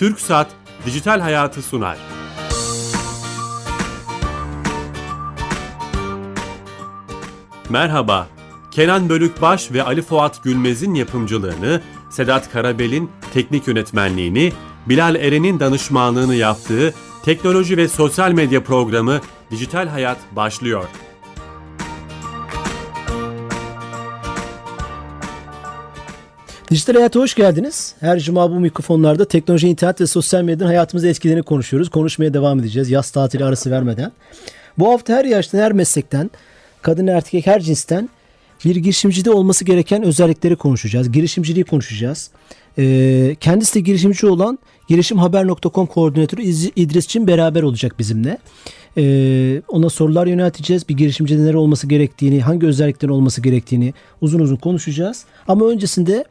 TürkSat Dijital Hayatı sunar. Merhaba, Kenan Bölükbaş ve Ali Fuat Gülmez'in yapımcılığını, Sedat Karabel'in teknik yönetmenliğini, Bilal Eren'in danışmanlığını yaptığı teknoloji ve sosyal medya programı Dijital Hayat başlıyor. Dijital Hayat'a hoş geldiniz. Her cuma bu mikrofonlarda teknoloji, internet ve sosyal medyanın hayatımızda etkilerini konuşuyoruz. Konuşmaya devam edeceğiz yaz tatili arası vermeden. Bu hafta her yaştan, her meslekten, kadın erkek her cinsten bir girişimcide olması gereken özellikleri konuşacağız. Girişimciliği konuşacağız. Ee, kendisi de girişimci olan girişimhaber.com koordinatörü İdris Çin beraber olacak bizimle. Ee, ona sorular yönelteceğiz. Bir girişimcide neler olması gerektiğini, hangi özelliklerin olması gerektiğini uzun uzun konuşacağız. Ama öncesinde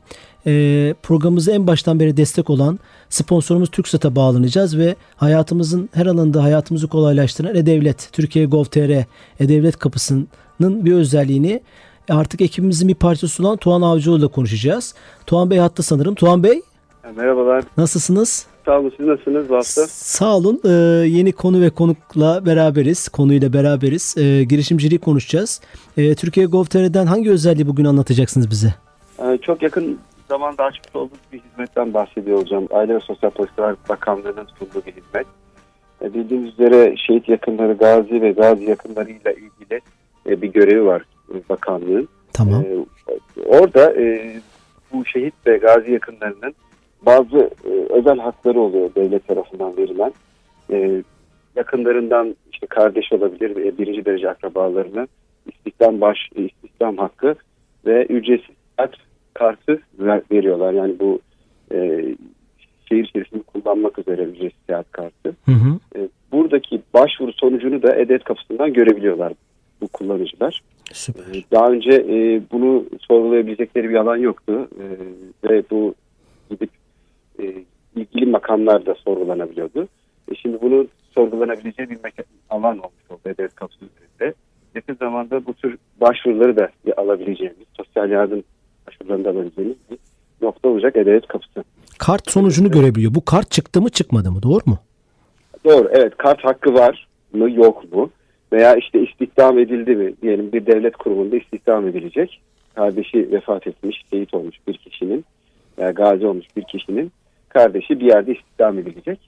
e, programımıza en baştan beri destek olan sponsorumuz TürkSat'a bağlanacağız ve hayatımızın her alanında hayatımızı kolaylaştıran E-Devlet, Türkiye Gov.tr, E-Devlet kapısının bir özelliğini artık ekibimizin bir parçası olan Tuğan Avcıoğlu ile konuşacağız. Tuğan Bey hatta sanırım. Tuğan Bey Merhabalar. nasılsınız? Sağ olun. Siz nasılsınız bu hafta? Sağ olun. Ee, yeni konu ve konukla beraberiz. Konuyla beraberiz. Ee, girişimciliği konuşacağız. Ee, Türkiye Gov.tr'den hangi özelliği bugün anlatacaksınız bize? Çok yakın zamanda açmış olduğumuz bir hizmetten bahsediyor olacağım. Aile ve Sosyal Politikalar Bakanlığı'nın sunduğu bir hizmet. Ee, bildiğiniz üzere şehit yakınları, gazi ve gazi yakınlarıyla ilgili e, bir görevi var e, bakanlığın. Tamam. Ee, orada e, bu şehit ve gazi yakınlarının bazı e, özel hakları oluyor devlet tarafından verilen. E, yakınlarından işte kardeş olabilir ve birinci derece akrabalarına istihdam baş istihdam hakkı ve ücretsiz kartı ver- veriyorlar. Yani bu e, şehir içerisinde kullanmak üzere ücretsiz seyahat kartı. Hı hı. E, buradaki başvuru sonucunu da EDET kapısından görebiliyorlar bu kullanıcılar. Süper. Ee, Daha önce e, bunu sorgulayabilecekleri bir alan yoktu Ee, ve bu gidip e, ilgili makamlar da sorgulanabiliyordu. E, şimdi bunu sorgulanabileceği bir alan olmuş oldu devlet kapısı üzerinde. Yakın zamanda bu tür başvuruları da alabileceğimiz, sosyal yardım başvurularını da alabileceğimiz bir nokta olacak devlet kapısı. Kart sonucunu görebiliyor. Bu kart çıktı mı çıkmadı mı? Doğru mu? Doğru evet kart hakkı var mı yok mu veya işte istihdam edildi mi diyelim bir devlet kurumunda istihdam edilecek kardeşi vefat etmiş şehit olmuş bir kişinin veya gazi olmuş bir kişinin kardeşi bir yerde istihdam edilecek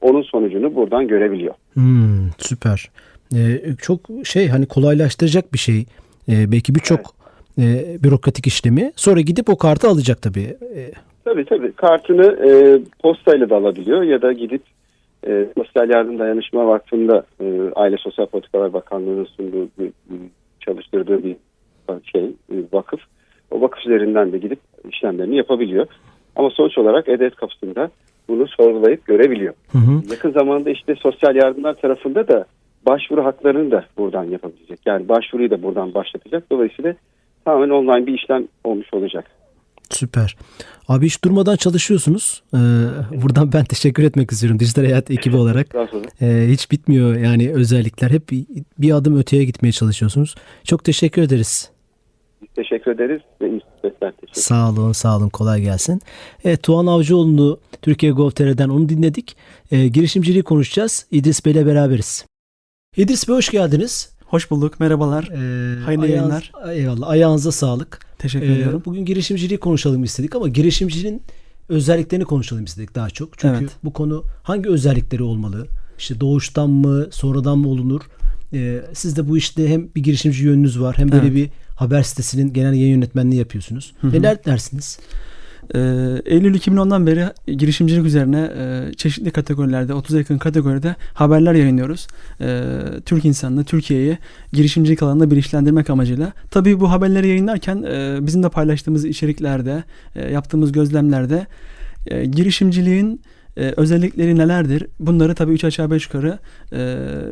onun sonucunu buradan görebiliyor. Hmm, süper. Ee, çok şey hani kolaylaştıracak bir şey. Ee, belki birçok e, bürokratik işlemi. Sonra gidip o kartı alacak tabii. Ee, Tabii tabii kartını e, postayla da alabiliyor ya da gidip e, Sosyal Yardım Dayanışma Vakfı'nda e, Aile Sosyal Politikalar Bakanlığı'nın sunduğu bir, bir- çalıştırdığı bir şey e, vakıf. O vakıf üzerinden de gidip işlemlerini yapabiliyor. Ama sonuç olarak E-Devlet kapısında bunu sorgulayıp görebiliyor. hı hı. Yakın zamanda işte sosyal yardımlar tarafında da başvuru haklarını da buradan yapabilecek. Yani başvuruyu da buradan başlatacak. Dolayısıyla tamamen online bir işlem olmuş olacak. Süper. Abi hiç durmadan çalışıyorsunuz. Ee, buradan ben teşekkür etmek istiyorum dijital hayat ekibi olarak. Ee, hiç bitmiyor yani özellikler. Hep bir, adım öteye gitmeye çalışıyorsunuz. Çok teşekkür ederiz. teşekkür ederiz teşekkür Sağ olun, sağ olun. Kolay gelsin. Evet, Tuğan Avcıoğlu'nu Türkiye Gov.tr'den onu dinledik. Ee, girişimciliği konuşacağız. İdris Bey'le beraberiz. İdris Bey hoş geldiniz. Hoş bulduk. Merhabalar. Ee, Hayırlı yayınlar. Eyvallah. Ayağınıza sağlık. Teşekkür Ee, ediyorum. bugün girişimciliği konuşalım istedik ama girişimcinin özelliklerini konuşalım istedik daha çok. Çünkü Evet. bu konu hangi özellikleri olmalı? İşte doğuştan mı, sonradan mı olunur? Ee, siz de bu işte hem bir girişimci yönünüz var hem böyle Evet. bir haber sitesinin genel yayın yönetmenliği yapıyorsunuz. Hı hı. Neler dersiniz? Ee, Eylül 2010'dan beri girişimcilik üzerine e, çeşitli kategorilerde, 30'a yakın kategoride haberler yayınlıyoruz. Ee, Türk insanını, Türkiye'yi girişimcilik alanında bilinçlendirmek amacıyla. Tabii bu haberleri yayınlarken e, bizim de paylaştığımız içeriklerde, e, yaptığımız gözlemlerde e, girişimciliğin e, özellikleri nelerdir? Bunları tabii 3 aşağı 5 yukarı e,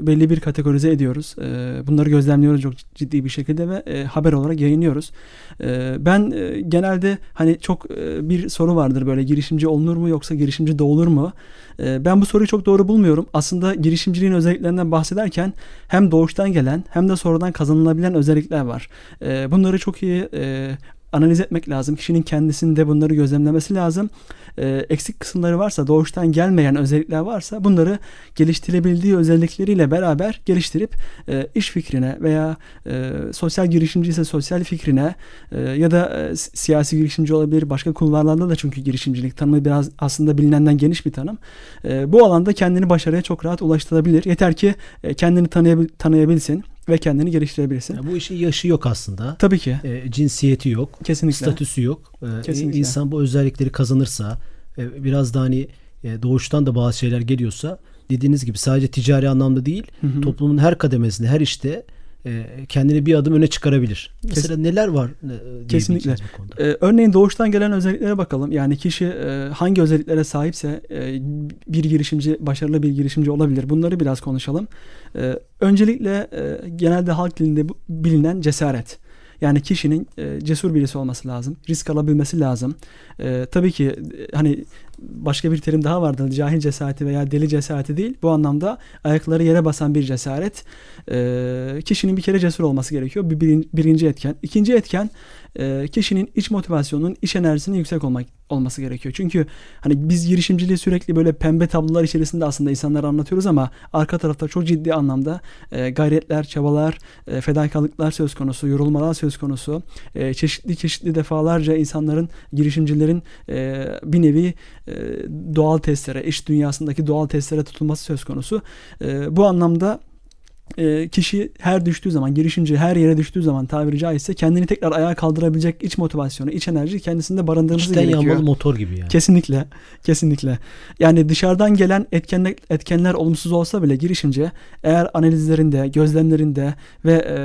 belli bir kategorize ediyoruz. E, bunları gözlemliyoruz çok ciddi bir şekilde ve e, haber olarak yayınlıyoruz. E, ben e, genelde hani çok e, bir soru vardır böyle girişimci olunur mu yoksa girişimci doğulur mu? E, ben bu soruyu çok doğru bulmuyorum. Aslında girişimciliğin özelliklerinden bahsederken hem doğuştan gelen hem de sonradan kazanılabilen özellikler var. E, bunları çok iyi e, analiz etmek lazım. Kişinin kendisinde bunları gözlemlemesi lazım. E, eksik kısımları varsa, doğuştan gelmeyen özellikler varsa bunları geliştirebildiği özellikleriyle beraber geliştirip e, iş fikrine veya e, sosyal girişimci ise sosyal fikrine e, ya da e, si- siyasi girişimci olabilir. Başka kulvarlarda da çünkü girişimcilik tanımı biraz aslında bilinenden geniş bir tanım. E, bu alanda kendini başarıya çok rahat ulaştırabilir. Yeter ki e, kendini tanıyabil- tanıyabilsin ve kendini geliştirebilsin. Ya bu işin yaşı yok aslında. Tabii ki. E, cinsiyeti yok. Kesinlikle. statüsü yok. Ee, Kesinlikle. İnsan bu özellikleri kazanırsa e, biraz da hani e, doğuştan da bazı şeyler geliyorsa dediğiniz gibi sadece ticari anlamda değil Hı hı. toplumun her kademesinde her işte e, kendini bir adım öne çıkarabilir. Mesela neler var e, Kesinlikle. Ee, örneğin doğuştan gelen özelliklere bakalım. Yani kişi e, hangi özelliklere sahipse e, bir girişimci, başarılı bir girişimci olabilir. Bunları biraz konuşalım. Ee, öncelikle e, genelde halk dilinde bilinen cesaret. Yani kişinin e, cesur birisi olması lazım. Risk alabilmesi lazım. E, tabii ki e, hani başka bir terim daha vardır. Cahil cesareti veya deli cesareti değil. Bu anlamda ayakları yere basan bir cesaret. E, kişinin bir kere cesur olması gerekiyor. Bir, birin- birinci etken. İkinci etken e, kişinin iç motivasyonunun, iş enerjisinin yüksek olmak olması gerekiyor. Çünkü hani biz girişimciliği sürekli böyle pembe tablolar içerisinde aslında insanlara anlatıyoruz ama arka tarafta çok ciddi anlamda e, gayretler, çabalar, e, fedakarlıklar söz konusu, yorulmalar söz konusu. E, çeşitli çeşitli defalarca insanların, girişimcilerin e, bir nevi e, doğal testlere, iş dünyasındaki doğal testlere tutulması söz konusu. E, bu anlamda e, kişi her düştüğü zaman, girişimci her yere düştüğü zaman tabiri caizse kendini tekrar ayağa kaldırabilecek iç motivasyonu, iç enerji kendisinde barındırması İçten gerekiyor. yanmalı motor gibi yani. Kesinlikle, kesinlikle. Yani dışarıdan gelen etkenler, etkenler olumsuz olsa bile girişimci eğer analizlerinde, gözlemlerinde ve e,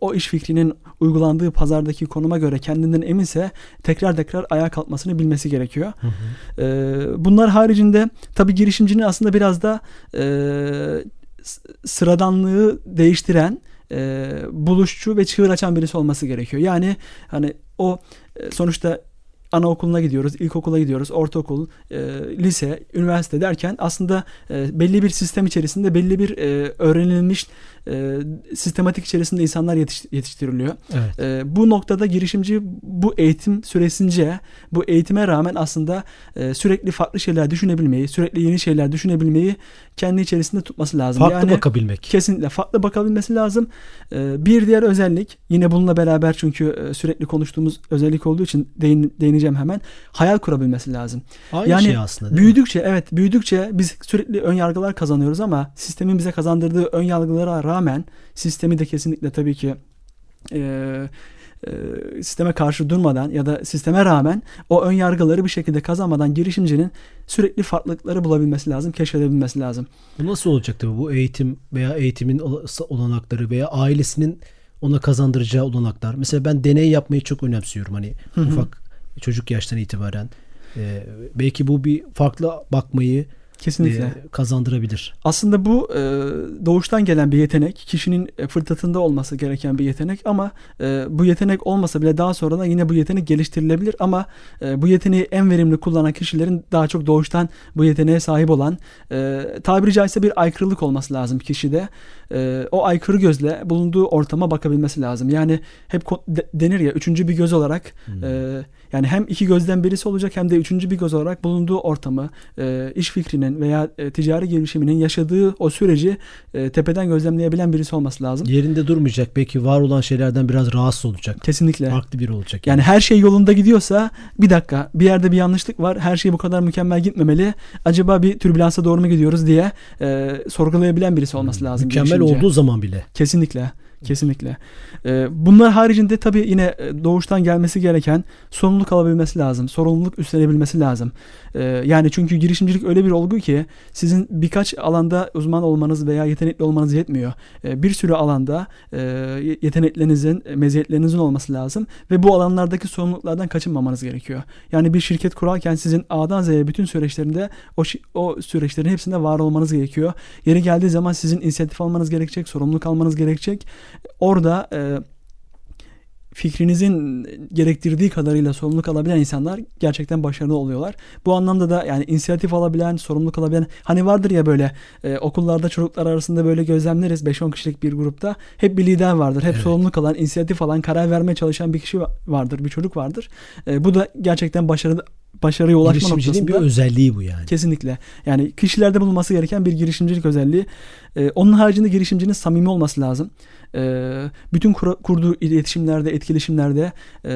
o- iş fikrinin uygulandığı pazardaki konuma göre kendinden eminse tekrar tekrar ayağa kalkmasını bilmesi gerekiyor. Hı hı. Ee, bunlar haricinde tabii girişimcinin aslında biraz da e, sıradanlığı değiştiren e, buluşçu ve çığır açan birisi olması gerekiyor. Yani hani o e, sonuçta anaokuluna gidiyoruz, ilkokula gidiyoruz, ortaokul, e, lise, üniversite derken aslında e, belli bir sistem içerisinde belli bir e, öğrenilmiş e, sistematik içerisinde insanlar yetiş- yetiştiriliyor. Evet. E, bu noktada girişimci bu eğitim süresince bu eğitime rağmen aslında e, sürekli farklı şeyler düşünebilmeyi, sürekli yeni şeyler düşünebilmeyi kendi içerisinde tutması lazım. Farklı yani bakabilmek. kesinlikle farklı bakabilmesi lazım. E, bir diğer özellik yine bununla beraber çünkü e, sürekli konuştuğumuz özellik olduğu için değin, değineceğim hemen. Hayal kurabilmesi lazım. Aynı yani şey aslında. değil mi? Büyüdükçe evet büyüdükçe biz sürekli ön yargılar kazanıyoruz ama sistemin bize kazandırdığı ön yargılara rağmen sistemi de kesinlikle tabii ki e, e, sisteme karşı durmadan ya da sisteme rağmen o ön yargıları bir şekilde kazanmadan girişimcinin sürekli farklılıkları bulabilmesi lazım, keşfedebilmesi lazım. Bu nasıl olacak tabii bu eğitim veya eğitimin ola- olanakları veya ailesinin ona kazandıracağı olanaklar. Mesela ben deney yapmayı çok önemsiyorum. Hani Hı hı. ufak çocuk yaştan itibaren. Ee, belki bu bir farklı bakmayı Kesinlikle. kazandırabilir. Aslında bu e, doğuştan gelen bir yetenek, kişinin e, fırtlatında olması gereken bir yetenek ama e, bu yetenek olmasa bile daha sonradan yine bu yetenek geliştirilebilir ama e, bu yeteneği en verimli kullanan kişilerin daha çok doğuştan bu yeteneğe sahip olan e, tabiri caizse bir aykırılık olması lazım kişide. E, o aykırı gözle bulunduğu ortama bakabilmesi lazım. Yani hep denir ya üçüncü bir göz olarak e, yani hem iki gözden birisi olacak hem de üçüncü bir göz olarak bulunduğu ortamı, e, iş fikrinin veya e, ticari girişiminin yaşadığı o süreci e, tepeden gözlemleyebilen birisi olması lazım. Yerinde durmayacak. Belki var olan şeylerden biraz rahatsız olacak. Kesinlikle. Farklı biri olacak. Yani her şey yolunda gidiyorsa bir dakika bir yerde bir yanlışlık var. Her şey bu kadar mükemmel gitmemeli. Acaba bir türbülansa doğru mu gidiyoruz diye e, sorgulayabilen birisi olması lazım. Mükemmel girişimci. olduğu zaman bile. Kesinlikle. Kesinlikle. Ee, bunlar haricinde tabii yine e, doğuştan gelmesi gereken sorumluluk alabilmesi lazım. Sorumluluk üstlenebilmesi lazım. Ee, yani çünkü girişimcilik öyle bir olgu ki sizin birkaç alanda uzman olmanız veya yetenekli olmanız yetmiyor. Ee, bir sürü alanda e, yeteneklerinizin, e, meziyetlerinizin olması lazım ve bu alanlardaki sorumluluklardan kaçınmamanız gerekiyor. Yani bir şirket kurarken sizin A'dan Z'ye bütün süreçlerinde o, o süreçlerin hepsinde var olmanız gerekiyor. Yeri geldiği zaman sizin inisiyatif almanız gerekecek, sorumluluk almanız gerekecek. Orada e, fikrinizin gerektirdiği kadarıyla sorumluluk alabilen insanlar gerçekten başarılı oluyorlar. Bu anlamda da yani inisiyatif alabilen, sorumluluk alabilen hani vardır ya böyle e, okullarda çocuklar arasında böyle gözlemleriz 5-10 kişilik bir grupta hep bir lider vardır. Hep Evet. sorumluluk alan, inisiyatif alan, karar vermeye çalışan bir kişi va- vardır, bir çocuk vardır. E, bu da gerçekten başarı başarıya ulaşma Girişimciliğin bir noktasında özelliği bu yani. Kesinlikle. Yani kişilerde bulunması gereken bir girişimcilik özelliği. Ee, onun haricinde girişimcinin samimi olması lazım. Ee, bütün kura- kurduğu iletişimlerde, etkileşimlerde e,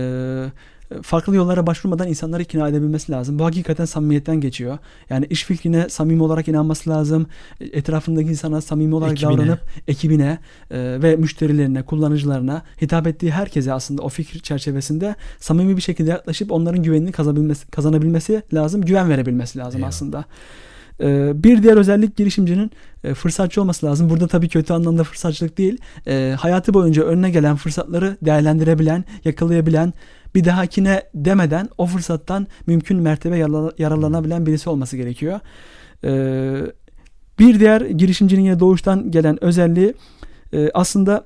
farklı yollara başvurmadan insanları ikna edebilmesi lazım. Bu hakikaten samimiyetten geçiyor. Yani iş fikrine samimi olarak inanması lazım. Etrafındaki insana samimi olarak Ekibine. davranıp ekibine e, ve müşterilerine, kullanıcılarına hitap ettiği herkese aslında o fikir çerçevesinde samimi bir şekilde yaklaşıp onların güvenini kazanabilmesi, kazanabilmesi lazım, güven verebilmesi lazım Eyvallah. aslında. Ee, Bir diğer özellik girişimcinin e, fırsatçı olması lazım. Burada tabii kötü anlamda fırsatçılık değil. e, Hayatı boyunca önüne gelen fırsatları değerlendirebilen, yakalayabilen, bir dahakine demeden o fırsattan mümkün mertebe yararlanabilen birisi olması gerekiyor. Ee, Bir diğer girişimcinin yine doğuştan gelen özelliği e, aslında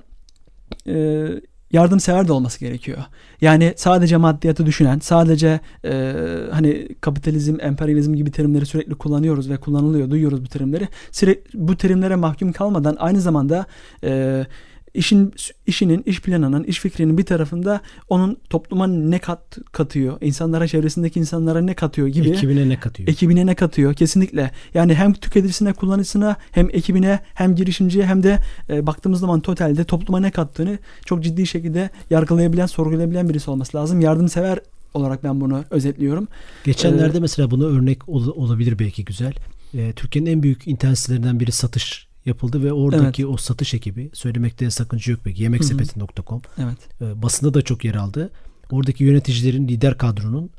e, yardımsever de olması gerekiyor. Yani sadece maddiyatı düşünen, sadece e, hani kapitalizm, emperyalizm gibi terimleri sürekli kullanıyoruz ve kullanılıyor, duyuyoruz bu terimleri. Sürekli bu terimlere mahkum kalmadan aynı zamanda e, işin işinin, iş planının, iş fikrinin bir tarafında onun topluma ne kat katıyor, insanlara, çevresindeki insanlara ne katıyor gibi Ekibine ne katıyor? ekibine ne katıyor kesinlikle. Yani hem tüketicisine, kullanıcısına, hem ekibine, hem girişimciye hem de e, baktığımız zaman totalde topluma ne kattığını çok ciddi şekilde yargılayabilen, sorgulayabilen birisi olması lazım. Yardımsever olarak ben bunu özetliyorum. Geçenlerde Ee, mesela buna örnek ol- olabilir belki güzel. Ee, Türkiye'nin en büyük internet sitelerinden biri satış yapıldı ve oradaki o satış ekibi söylemekte sakınca yok belki yemeksepeti.com Evet. e, basında da çok yer aldı. Oradaki yöneticilerin lider kadronun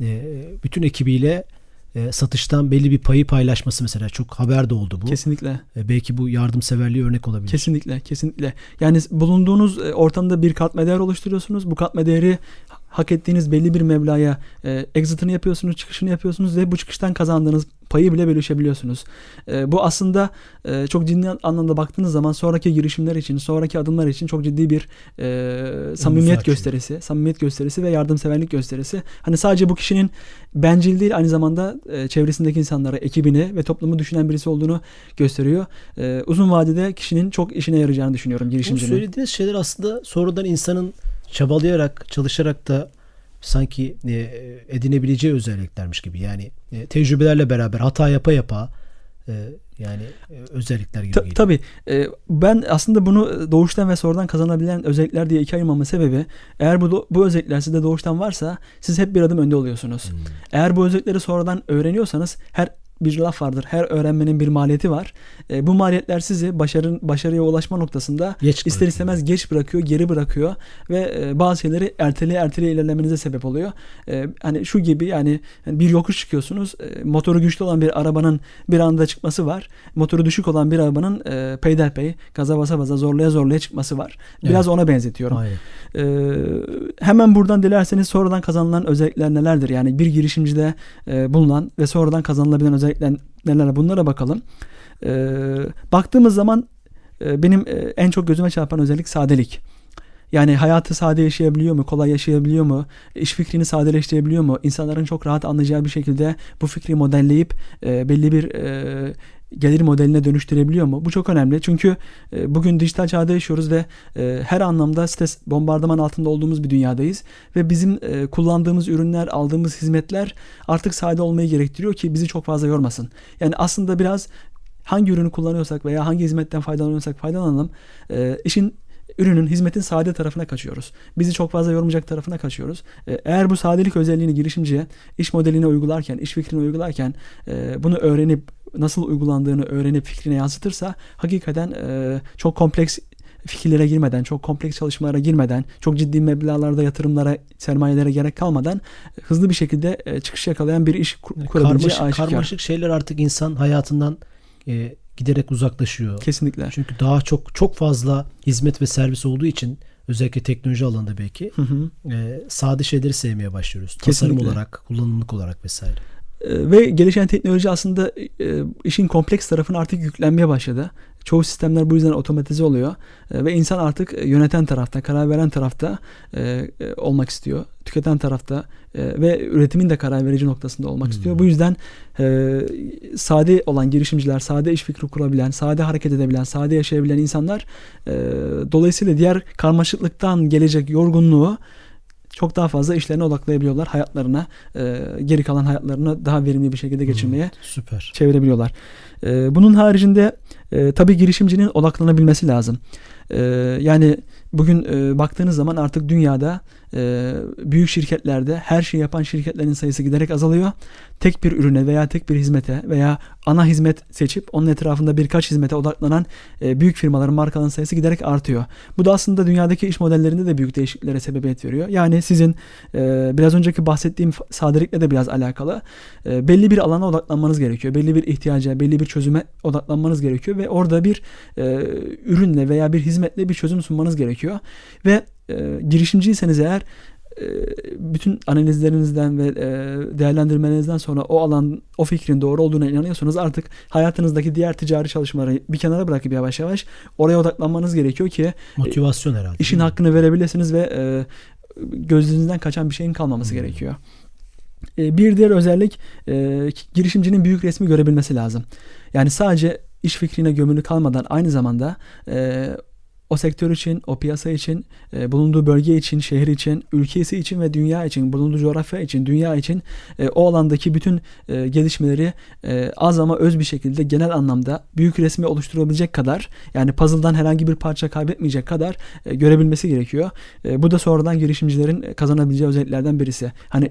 e, bütün ekibiyle e, satıştan belli bir payı paylaşması mesela çok haber de oldu bu. Kesinlikle. E, belki bu yardımseverliğe örnek olabilir. Kesinlikle, kesinlikle. Yani bulunduğunuz e, ortamda bir katma değer oluşturuyorsunuz. Bu katma değeri hak ettiğiniz belli bir meblağa e, exit'ini yapıyorsunuz, çıkışını yapıyorsunuz ve bu çıkıştan kazandığınız payı bile bölüşebiliyorsunuz. E, bu aslında e, çok ciddi anlamda baktığınız zaman sonraki girişimler için, sonraki adımlar için çok ciddi bir e, samimiyet açıyor. gösterisi, samimiyet gösterisi ve yardımseverlik gösterisi. Hani sadece bu kişinin bencil değil aynı zamanda e, çevresindeki insanlara, ekibini ve toplumu düşünen birisi olduğunu gösteriyor. E, uzun vadede kişinin çok işine yarayacağını düşünüyorum Bu girişimcinin. söylediğiniz şeyler aslında sonradan insanın çabalayarak, çalışarak da sanki e, edinebileceği özelliklermiş gibi. Yani e, tecrübelerle beraber hata yapa yapa e, yani e, özellikler gibi Ta- geliyor. tabii. E, ben aslında bunu doğuştan ve sonradan kazanabilen özellikler diye ikiye ayırmamın sebebi eğer bu bu özellikler sizde doğuştan varsa siz hep bir adım önde oluyorsunuz. Hmm. Eğer bu özellikleri sonradan öğreniyorsanız her bir laf vardır. Her öğrenmenin bir maliyeti var. E, bu maliyetler sizi başarın başarıya ulaşma noktasında Geç ister istemez geç bırakıyor, geri bırakıyor ve e, bazı şeyleri erteleye erteleye ilerlemenize sebep oluyor. E, hani şu gibi yani bir yokuş çıkıyorsunuz. e, motoru güçlü olan bir arabanın bir anda çıkması var. Motoru düşük olan bir arabanın e, peyderpey gaza basa basa zorlaya zorlaya çıkması var. Biraz ona benzetiyorum. Ee, hemen buradan dilerseniz sonradan kazanılan özellikler nelerdir? Yani bir girişimcide e, bulunan ve sonradan kazanılabilen özellikler neler? Bunlara bakalım. Ee, baktığımız zaman e, benim e, en çok gözüme çarpan özellik sadelik. Yani hayatı sade yaşayabiliyor mu? Kolay yaşayabiliyor mu? İş fikrini sadeleştirebiliyor mu? İnsanların çok rahat anlayacağı bir şekilde bu fikri modelleyip e, belli bir e, gelir modeline dönüştürebiliyor mu? Bu çok önemli. Çünkü e, bugün dijital çağda yaşıyoruz ve e, her anlamda stres bombardıman altında olduğumuz bir dünyadayız ve bizim e, kullandığımız ürünler, aldığımız hizmetler artık sade olmayı gerektiriyor ki bizi çok fazla yormasın. Yani aslında biraz hangi ürünü kullanıyorsak veya hangi hizmetten faydalanıyorsak faydalanalım. İşin ürünün, hizmetin sade tarafına kaçıyoruz. Bizi çok fazla yormayacak tarafına kaçıyoruz. E, Eğer bu sadelik özelliğini girişimciye iş modeline uygularken, iş fikrini uygularken e, bunu öğrenip nasıl uygulandığını öğrenip fikrine yansıtırsa hakikaten e, çok kompleks fikirlere girmeden, çok kompleks çalışmalara girmeden, çok ciddi meblağlarda yatırımlara, sermayelere gerek kalmadan hızlı bir şekilde çıkış yakalayan bir iş kur- kurabileceği Karmaşık, aşikar. karmaşık şeyler artık insan hayatından e, giderek uzaklaşıyor. Kesinlikle. Çünkü daha çok çok fazla hizmet ve servis olduğu için özellikle teknoloji alanında belki Hı hı. e, sade şeyleri sevmeye başlıyoruz. Tasarım Kesinlikle. olarak, kullanımlık olarak vesaire. E, Ve gelişen teknoloji aslında e, işin kompleks tarafına artık yüklenmeye başladı. Çoğu sistemler bu yüzden otomatize oluyor E, ve insan artık e, yöneten tarafta, karar veren tarafta e, olmak istiyor. Tüketen tarafta e, ve üretimin de karar verici noktasında olmak istiyor. Bu yüzden e, sade olan girişimciler, sade iş fikri kurabilen, sade hareket edebilen, sade yaşayabilen insanlar e, dolayısıyla diğer karmaşıklıktan gelecek yorgunluğu çok daha fazla işlerine odaklayabiliyorlar. Hayatlarına, e, geri kalan hayatlarını daha verimli bir şekilde geçirmeye Süper. çevirebiliyorlar. E, bunun haricinde e, tabii girişimcinin odaklanabilmesi lazım. E, yani bugün e, baktığınız zaman artık dünyada e, büyük şirketlerde her şeyi yapan şirketlerin sayısı giderek azalıyor. Tek bir ürüne veya tek bir hizmete veya ana hizmet seçip onun etrafında birkaç hizmete odaklanan e, büyük firmaların markaların sayısı giderek artıyor. Bu da aslında dünyadaki iş modellerinde de büyük değişikliklere sebebiyet veriyor. Yani sizin e, biraz önceki bahsettiğim sadelikle de biraz alakalı. E, belli bir alana odaklanmanız gerekiyor. Belli bir ihtiyaca, belli bir çözüme odaklanmanız gerekiyor ve orada bir ürünle veya bir hizmetle bir çözüm sunmanız gerekiyor. Ve e, girişimciyseniz eğer e, bütün analizlerinizden ve e, değerlendirmelerinizden sonra o alan, o fikrin doğru olduğuna inanıyorsanız artık hayatınızdaki diğer ticari çalışmaları bir kenara bırakıp yavaş yavaş oraya odaklanmanız gerekiyor ki Motivasyon herhalde. işin hakkını verebilirsiniz ve e, gözünüzden kaçan bir şeyin kalmaması Hmm. gerekiyor. E, bir diğer özellik e, girişimcinin büyük resmi görebilmesi lazım. Yani sadece iş fikrine gömülü kalmadan aynı zamanda e, o sektör için, o piyasa için, e, bulunduğu bölge için, şehir için, ülkesi için ve dünya için, bulunduğu coğrafya için, dünya için e, o alandaki bütün e, gelişmeleri e, az ama öz bir şekilde genel anlamda büyük resmi oluşturabilecek kadar yani puzzle'dan herhangi bir parça kaybetmeyecek kadar e, görebilmesi gerekiyor. E, bu da sonradan girişimcilerin e, kazanabileceği özelliklerden birisi. Hani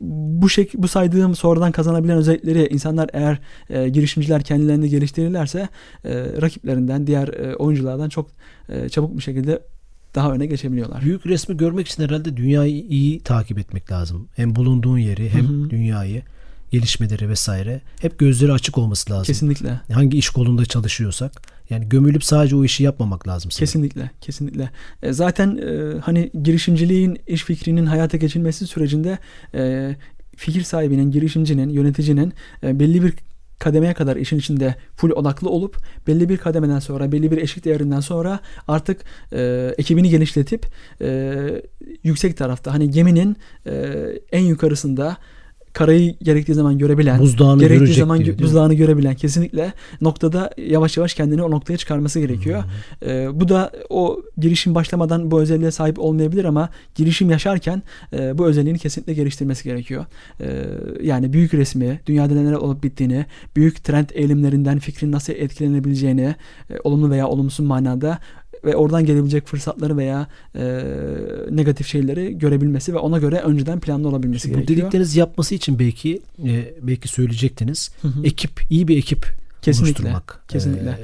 bu- şek bu saydığım sonradan kazanabilen özellikleri insanlar eğer e, girişimciler kendilerini geliştirirlerse e, rakiplerinden diğer e, oyunculardan çok e, çabuk bir şekilde daha öne geçebiliyorlar. Büyük resmi görmek için herhalde dünyayı iyi takip etmek lazım. Hem bulunduğun yeri hem Hı hı. dünyayı, gelişmeleri vesaire. Hep gözleri açık olması lazım. Kesinlikle. Hangi iş kolunda çalışıyorsak. Yani gömülüp sadece o işi yapmamak lazım. sanırım. Kesinlikle, kesinlikle. E, zaten e, hani girişimciliğin, iş fikrinin hayata geçilmesi sürecinde e, fikir sahibinin, girişimcinin, yöneticinin e, belli bir kademeye kadar işin içinde full odaklı olup belli bir kademeden sonra, belli bir eşik değerinden sonra artık e, ekibini genişletip e, yüksek tarafta hani geminin e, en yukarısında karayı gerektiği zaman görebilen, Buzdağını gerektiği zaman diyor, buzdağını görebilen kesinlikle noktada yavaş yavaş kendini o noktaya çıkarması gerekiyor. Ee, bu da o girişim başlamadan bu özelliğe sahip olmayabilir ama girişim yaşarken e, bu özelliğini kesinlikle geliştirmesi gerekiyor. Ee, yani büyük resmi, dünyada neler olup bittiğini, büyük trend eğilimlerinden fikrin nasıl etkilenebileceğini, e, olumlu veya olumsuz manada ve oradan gelebilecek fırsatları veya e, negatif şeyleri görebilmesi ve ona göre önceden planlı olabilmesi Bu gerekiyor. dediklerinizi yapması için belki e, belki söyleyecektiniz. Hı hı. Ekip, iyi bir ekip Kesinlikle, oluşturmak. kesinlikle.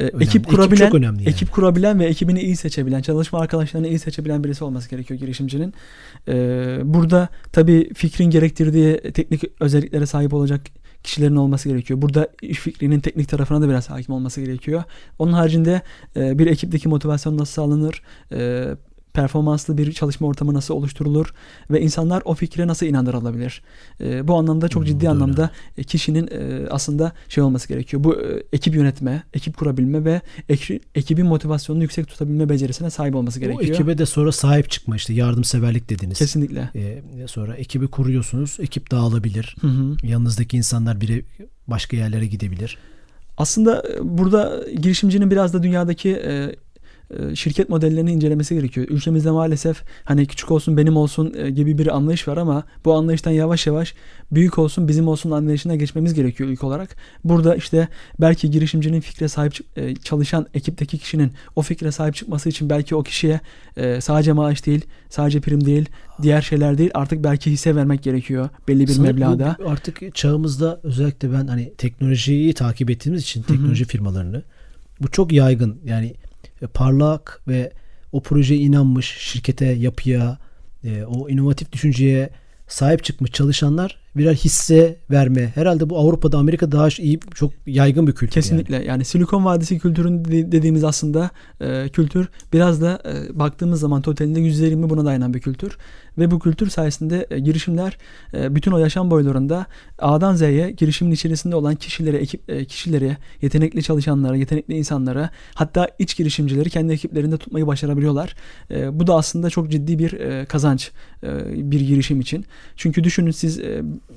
Ee, önemli. ekip kurabilen, çok önemli yani. ekip kurabilen ve ekibini iyi seçebilen, çalışma arkadaşlarını iyi seçebilen birisi olması gerekiyor girişimcinin. Ee, burada tabii fikrin gerektirdiği teknik özelliklere sahip olacak kişilerin olması gerekiyor. Burada iş fikrinin teknik tarafına da biraz hakim olması gerekiyor. Onun haricinde bir ekipteki motivasyon nasıl sağlanır, performanslı bir çalışma ortamı nasıl oluşturulur ve insanlar o fikre nasıl inandırılabilir? E, bu anlamda çok Hmm, ciddi bu da anlamda e, kişinin e, aslında şey olması gerekiyor. Bu e, ekip yönetme, ekip kurabilme ve ek- ekibin motivasyonunu yüksek tutabilme becerisine sahip olması O gerekiyor. ekibe de sonra sahip çıkma işte yardımseverlik dediniz. Kesinlikle. Ee, sonra ekibi kuruyorsunuz. Ekip dağılabilir. Hı hı. Yanınızdaki insanlar biri başka yerlere gidebilir. Aslında e, burada girişimcinin biraz da dünyadaki e, e, şirket modellerini incelemesi gerekiyor. Ülkemizde maalesef hani küçük olsun benim olsun e, gibi bir anlayış var ama bu anlayıştan yavaş yavaş büyük olsun bizim olsun anlayışına geçmemiz gerekiyor ilk olarak. Burada işte belki girişimcinin fikre sahip e, çalışan ekipteki kişinin o fikre sahip çıkması için belki o kişiye e, sadece maaş değil, sadece prim değil, diğer şeyler değil artık belki hisse vermek gerekiyor belli bir Sanırım meblağda. Artık çağımızda özellikle ben hani teknolojiyi takip ettiğimiz için teknoloji firmalarını bu çok yaygın. Yani e, parlak ve o projeye inanmış şirkete, yapıya, e, o inovatif düşünceye sahip çıkmış çalışanlar birer hisse verme. Herhalde bu Avrupa'da, Amerika'da daha iyi çok yaygın bir kültür. Kesinlikle. Yani. Silikon Vadisi kültürün de- dediğimiz aslında e, kültür biraz da e, baktığımız zaman totalinde %20 buna dayanan bir kültür. Ve bu kültür sayesinde e, girişimler e, bütün o yaşam boylarında A'dan Z'ye girişimin içerisinde olan kişilere, ekip e, kişilere, yetenekli çalışanlara, yetenekli insanlara, hatta iç girişimcileri kendi ekiplerinde tutmayı başarabiliyorlar. Bu da aslında çok ciddi bir kazanç bir girişim için. Çünkü düşünün siz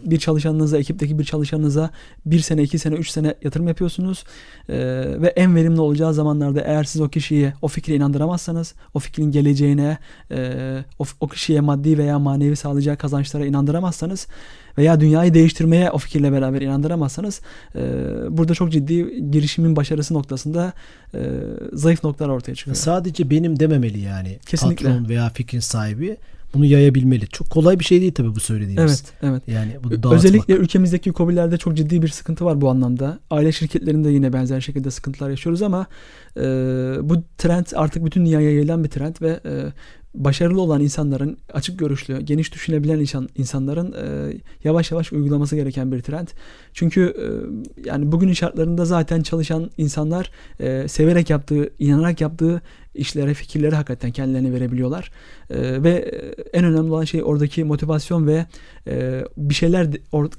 bir çalışanınıza, ekipteki bir çalışanınıza bir sene, iki sene, üç sene yatırım yapıyorsunuz. Ve en verimli olacağı zamanlarda eğer siz o kişiyi o fikre inandıramazsanız, o fikrin geleceğine, o kişiye maddi veya manevi sağlayacağı kazançlara inandıramazsanız veya dünyayı değiştirmeye o fikirle beraber inandıramazsanız e, burada çok ciddi girişimin başarısı noktasında e, zayıf noktalar ortaya çıkıyor. Sadece benim dememeli yani. Kesinlikle. Patron veya fikrin sahibi bunu yayabilmeli. Çok kolay bir şey değil tabii bu söylediğimiz. Evet, evet. Yani bunu dağıtmak. Özellikle ülkemizdeki COBİ'lerde çok ciddi bir sıkıntı var bu anlamda. Aile şirketlerinde yine benzer şekilde sıkıntılar yaşıyoruz ama e, bu trend artık bütün dünyaya yayılan bir trend ve e, başarılı olan insanların, açık görüşlü, geniş düşünebilen insan, insanların e, yavaş yavaş uygulaması gereken bir trend. Çünkü e, yani bugünün şartlarında zaten çalışan insanlar e, severek yaptığı, inanarak yaptığı işlere, fikirlere hakikaten kendilerini verebiliyorlar. Ve en önemli olan şey oradaki motivasyon ve bir şeyler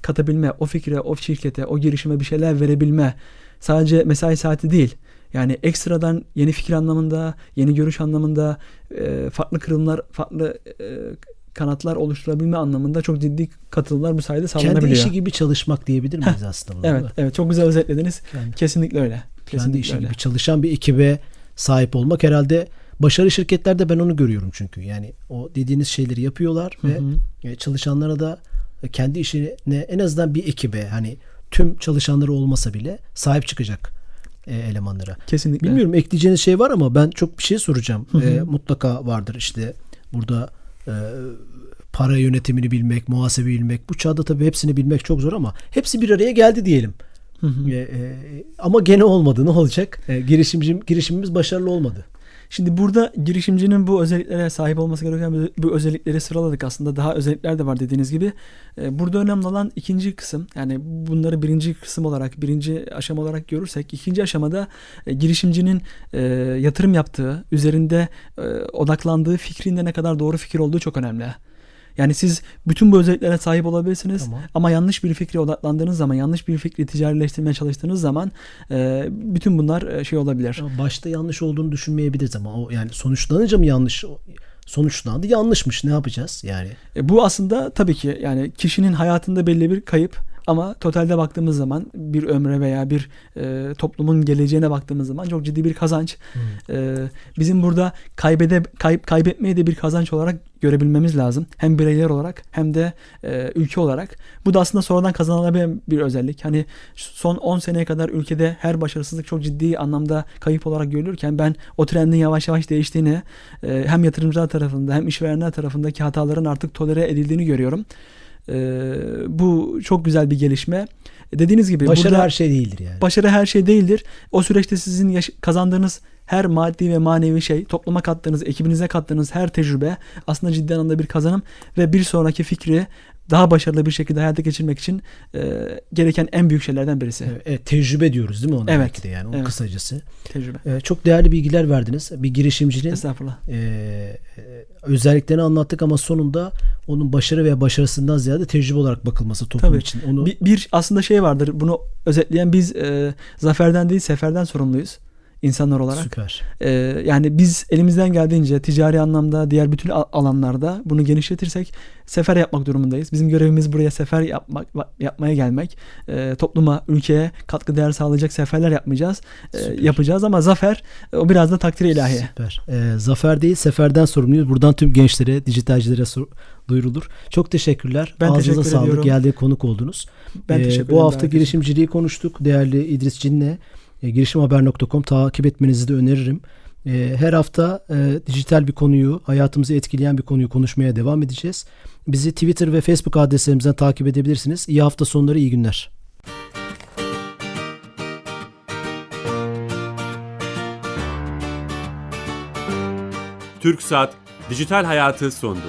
katabilme, o fikre, o şirkete, o girişime bir şeyler verebilme. Sadece mesai saati değil. Yani ekstradan yeni fikir anlamında, yeni görüş anlamında, e, farklı kırılımlar, farklı e, kanatlar oluşturabilme anlamında çok ciddi katılımlar bu sayede Kendi sağlanabiliyor. işi gibi çalışmak diyebilir miyiz aslında Evet, evet çok güzel özetlediniz. Kendi, Kesinlikle öyle. kendi Kesinlikle işi öyle. gibi çalışan bir ekibe sahip olmak herhalde başarılı şirketlerde ben onu görüyorum çünkü. Yani o dediğiniz şeyleri yapıyorlar ve hı. e, çalışanlara da kendi işine en azından bir ekibe hani tüm çalışanları olmasa bile sahip çıkacak e, elemanlara. Kesinlikle. Bilmiyorum ekleyeceğiniz şey var ama ben çok bir şey soracağım. Hı hı. E, mutlaka vardır işte burada e, para yönetimini bilmek, muhasebe bilmek. Bu çağda tabii hepsini bilmek çok zor ama hepsi bir araya geldi diyelim. Hı hı. E, e, ama gene olmadı. Ne olacak? E, girişimci, girişimimiz başarılı olmadı. Şimdi burada girişimcinin bu özelliklere sahip olması gereken bu- özellikleri sıraladık aslında. Daha özellikler de var dediğiniz gibi. Ee, Burada önemli olan ikinci kısım. Yani bunları birinci kısım olarak, birinci aşama olarak görürsek, ikinci aşamada e, girişimcinin e, yatırım yaptığı, üzerinde e, odaklandığı fikrinde ne kadar doğru fikir olduğu çok önemli. Yani siz bütün bu özelliklere sahip olabilirsiniz Tamam. ama yanlış bir fikre odaklandığınız zaman, yanlış bir fikri ticarileştirmeye çalıştığınız zaman e, bütün bunlar e, şey olabilir. Ama Başta yanlış olduğunu düşünmeyebiliriz ama o yani sonuçlanınca mı yanlış? Sonuçlandı yanlışmış. Ne yapacağız? Yani E, bu aslında tabii ki yani kişinin hayatında belli bir kayıp ama totalde baktığımız zaman bir ömre veya bir e, toplumun geleceğine baktığımız zaman çok ciddi bir kazanç. E, bizim burada kaybede kayıp kaybetmeyi de bir kazanç olarak görebilmemiz lazım. Hem bireyler olarak hem de e, ülke olarak. Bu da aslında sonradan kazanılabilen bir özellik. Hani son 10 seneye kadar ülkede her başarısızlık çok ciddi anlamda kayıp olarak görülürken ben o trendin yavaş yavaş değiştiğini e, hem yatırımcılar tarafında hem işverenler tarafındaki hataların artık tolere edildiğini görüyorum. E, bu çok güzel bir gelişme. Dediğiniz gibi başarı burada her şey değildir yani. başarı her şey değildir. O süreçte sizin yaş- kazandığınız her maddi ve manevi şey, topluma kattığınız, ekibinize kattığınız her tecrübe aslında ciddi anlamda bir kazanım ve bir sonraki fikri daha başarılı bir şekilde hayata geçirmek için e, gereken en büyük şeylerden birisi. Evet, tecrübe diyoruz değil mi ona Evet, belki de yani o evet. kısacası. Tecrübe. E, çok değerli bilgiler verdiniz. Bir girişimcinin Estağfurullah. e, e, özelliklerini anlattık ama sonunda onun başarı veya başarısından ziyade tecrübe olarak bakılması toplum Tabii. için. Onu Bir, bir aslında şey vardır. Bunu özetleyen biz e, zaferden değil seferden sorumluyuz insanlar olarak. süper. Ee, yani biz elimizden geldiğince ticari anlamda diğer bütün al- alanlarda bunu genişletirsek sefer yapmak durumundayız. Bizim görevimiz buraya sefer yapmak yapmaya gelmek. Ee, topluma, ülkeye katkı değer sağlayacak seferler yapmayacağız. Süper. yapacağız ama zafer e, o biraz da takdir ilahi. Süper. E, zafer değil seferden sorumluyuz. Buradan tüm gençlere, dijitalcilere sor- duyurulur. Çok teşekkürler. Ben Ağzınıza teşekkür sağlık. ediyorum. Geldiği konuk oldunuz. Ben Ee, teşekkür Bu hafta girişimciliği konuştuk. Değerli İdris Cin'le e, girişimhaber.com takip etmenizi de öneririm. E, her hafta e, dijital bir konuyu, hayatımızı etkileyen bir konuyu konuşmaya devam edeceğiz. Bizi Twitter ve Facebook adreslerimizden takip edebilirsiniz. İyi hafta sonları, iyi günler. TürkSat Dijital Hayatı sundu.